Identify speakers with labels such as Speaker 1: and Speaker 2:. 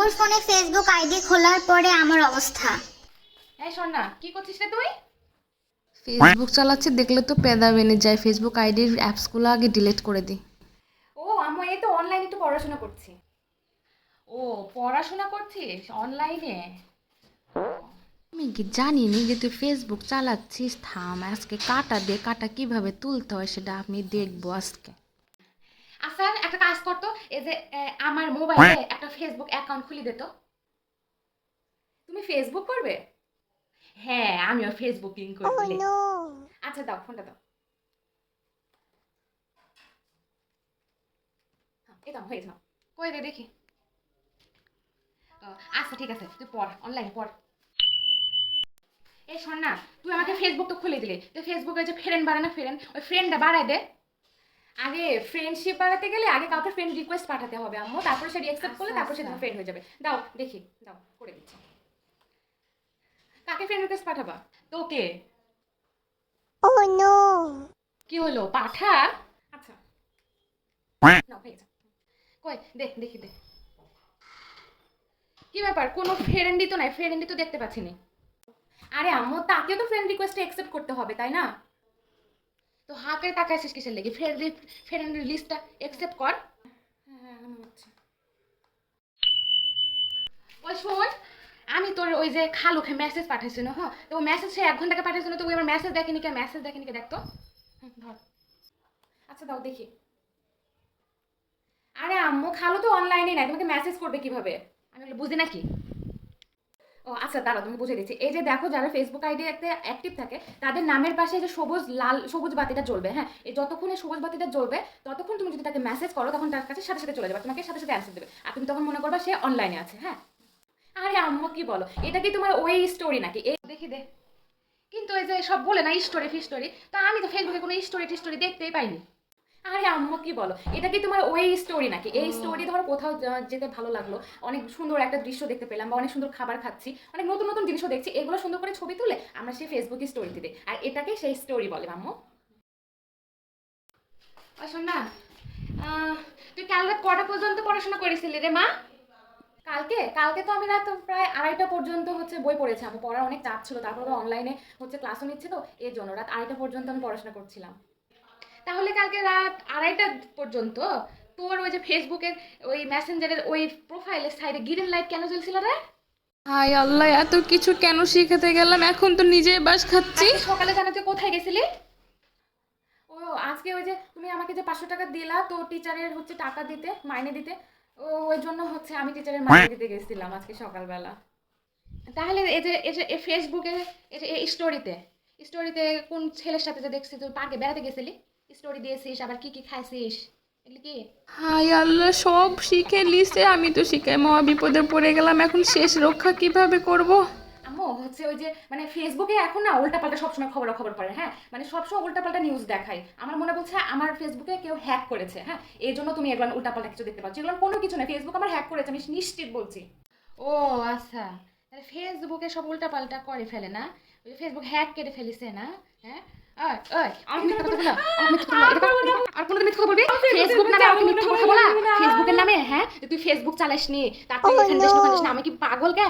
Speaker 1: আম্মুর ফোনে Facebook ID খোলার পরে আমার অবস্থা।
Speaker 2: এই শোন না কি করছিস রে তুই?
Speaker 3: ফেসবুক চালাচ্ছি দেখলে তো পেদা বেনে যায়। ফেসবুক আইডির অ্যাপসগুলো আগে ডিলিট করে দিই।
Speaker 2: ও আম্মু এই তো অনলাইনে একটু পড়াশোনা করছি। ও পড়াশোনা করছিস অনলাইনে
Speaker 3: আমি কি জানি নি যে তুই ফেসবুক চালাচ্ছিস? থাম আজকে কাটা দিয়ে কাটা কীভাবে তুলতে হয় সেটা আমি দেখব আজকে।
Speaker 2: একটা কাজ করতো এই যে আমার মোবাইলে একটা ফেসবুক অ্যাকাউন্ট খুলে দে তো তুমি ফেসবুক করবে? হ্যাঁ আমিও ফেসবুক লিঙ্ক করব আচ্ছা দাও ফোনটা দাও। হ্যাঁ, এই দাও হয়ে যাও কই দে দেখি। আচ্ছা ঠিক আছে তুই পড় অনলাইনে পড়। এই শোন না তুই আমাকে ফেসবুক তো খুলে দিলি। তো ফেসবুকে যে ফ্রেন্ড বাড়ায় না ফ্রেন্ড ওই ফ্রেন্ডটা বাড়ায় দে। আগে ফ্রেন্ডশিপ বাড়াতে গেলে আগে কাউকে ফ্রেন্ড রিকোয়েস্ট পাঠাতে হবে আম্মু তারপর সে অ্যাকসেপ্ট করলে তারপর সে তোমার ফ্রেন্ড হয়ে যাবে। দাও দেখি দাও করে দিচ্ছি। কাকে ফ্রেন্ড রিকোয়েস্ট পাঠাবা? তোকে। কি হলো? পাঠা? আচ্ছা। নাও হয়ে কই দেখ দেখি দেখ কি ব্যাপার? কোনো ফ্রেন্ডই তো নাই ফ্রেন্ডই তো দেখতে পাচ্ছি না। আরে আম্মু তাকেও তো ফ্রেন্ড রিকোয়েস্টে অ্যাকসেপ্ট করতে হবে তাই না? তো হাঁকে তাকায় আছিস কিসের লেগে? ফ্রেন্ড ফ্রেন্ড লিস্টটা অ্যাকসেপ্ট কর। হ্যাঁ হচ্ছে। ওই শোন আমি তোর ওই যে খালুকে মেসেজ পাঠাইছি না হ্যাঁ? তো মেসেজ সে এক ঘন্টাকে পাঠাইছি না তো ওই আমার মেসেজ দেখেনি কে মেসেজ দেখেনি কে দেখতো ধর। আচ্ছা দাও দেখি। আরে আম্মু খালু তো অনলাইনে নাই তোমাকে মেসেজ করবে কীভাবে? আমি বলি বুঝি নাকি? ও আচ্ছা দাঁড়া তুমি বুঝে দিচ্ছি। এই যে দেখো, যারা ফেসবুক আইডি একটা অ্যাক্টিভ থাকে, তাদের নামের পাশে যে সবুজ, লাল, সবুজ বাতিটা জ্বলবে হ্যাঁ? এই যতক্ষণ সবুজ বাতিটা জ্বলবে, ততক্ষণ তুমি যদি তাকে মেসেজ করো, তখন তার কাছে সাথে সাথে চলে যাবে তোমাকে সাথে সাথে অ্যান্সার দেবে। আর তুমি তখন মনে করবা সে অনলাইনে আছে হ্যাঁ? আরে আম্মু, কি বলো? এটা কি তোমার ওই স্টোরি নাকি? এই দেখি দে। কিন্তু এই যে সব বলে না স্টোরি ফি স্টোরি তা আমি তো ফেসবুকে কোনো স্টোরি টিস্টোরি দেখতেই পাইনি। আরে আম্মু কি বলো? এটা কি তোমার ওই স্টোরি নাকি? এই স্টোরি ধরো কোথাও যেতে ভালো লাগল। অনেক সুন্দর একটা দৃশ্য দেখতে পেলাম বা অনেক সুন্দর খাবার খাচ্ছি। অনেক নতুন নতুন জিনিসও দেখছি। এগুলো সুন্দর করে ছবি তুলে আমরা সেই ফেসবুকে স্টোরি দিতে আর এটাকে সেই স্টোরি বলে আম্মু। শোন না তুই কাল রাত কটা পর্যন্ত পড়াশোনা করেছিলি রে মা? কালকে? কালকে তো আমি রাত প্রায় আড়াইটা পর্যন্ত হচ্ছে বই পড়েছি আমার পড়ার অনেক চাপ ছিল। তারপরে অনলাইনে হচ্ছে ক্লাসও নিচ্ছে তো। এর জন্য রাত আড়াইটা পর্যন্ত আমি পড়াশোনা করছিলাম। তাহলে কালকে রাত আড়াইটা পর্যন্ত তোর ওই যে ফেসবুকের ওই মেসেঞ্জারের ওই প্রোফাইলের সাইডে গ্রিন লাইট কেন জ্বলছিল রে?
Speaker 3: হাই আল্লাহ এত কিছু কেন শিখাতে গেলাম? এখন তো নিজে বাস খাচ্ছি।
Speaker 2: সকালে জানা তুই কোথায় গেছিলি? ও আজকে ওই যে তুমি আমাকে যে পাঁচশো টাকা দিলা তো টিচারের হচ্ছে টাকা দিতে মাইনে দিতে ও ওই জন্য হচ্ছে আমি টিচারের মাইনে দিতে গেছিলাম আজকে সকালবেলা। তাহলে এই যে এই যে ফেসবুকে এই যে এই স্টোরিতে স্টোরিতে কোন ছেলের সাথে যে দেখছিস তুই পার্কে বেড়াতে গেছিলি? স্টোরি দিয়েছিস আবার কি কি খাইছিস? এগুলি কি?
Speaker 3: হাই আল্লাহ সব শিখে লিসে আমি তো শিখে মহা বিপদে পড়ে গেলাম এখন শেষ রক্ষা কীভাবে করব?
Speaker 2: আম্মু হচ্ছে ওই যে মানে ফেসবুকে এখন না উল্টাপাল্টা সবসময় খবর খবর পড়ে হ্যাঁ? মানে সবসময় উল্টাপাল্টা নিউজ দেখায় আমার মনে বলছে আমার ফেসবুকে কেউ হ্যাক করেছে হ্যাঁ? এই জন্য তুমি এগুলো উল্টাপাল্টা কিছু দেখতে পাচ্ছ। এগুলো কোনো কিছু না ফেসবুক আমার হ্যাক করেছে আমি নিশ্চিত বলছি। ও আচ্ছা। তাহলে ফেসবুকে সব উল্টাপাল্টা করে ফেলে না? ওই ফেসবুক হ্যাক কেটে ফেলিছে না? হ্যাঁ? আর কোনোদিন মিথ্যা বলবি? ফেসবুক নামে আমাকে মিথ্যা কথা বলা? ফেসবুকের নামে হ্যাঁ? তুই ফেসবুক চালাস নি তারপর আমি কি পাগল কে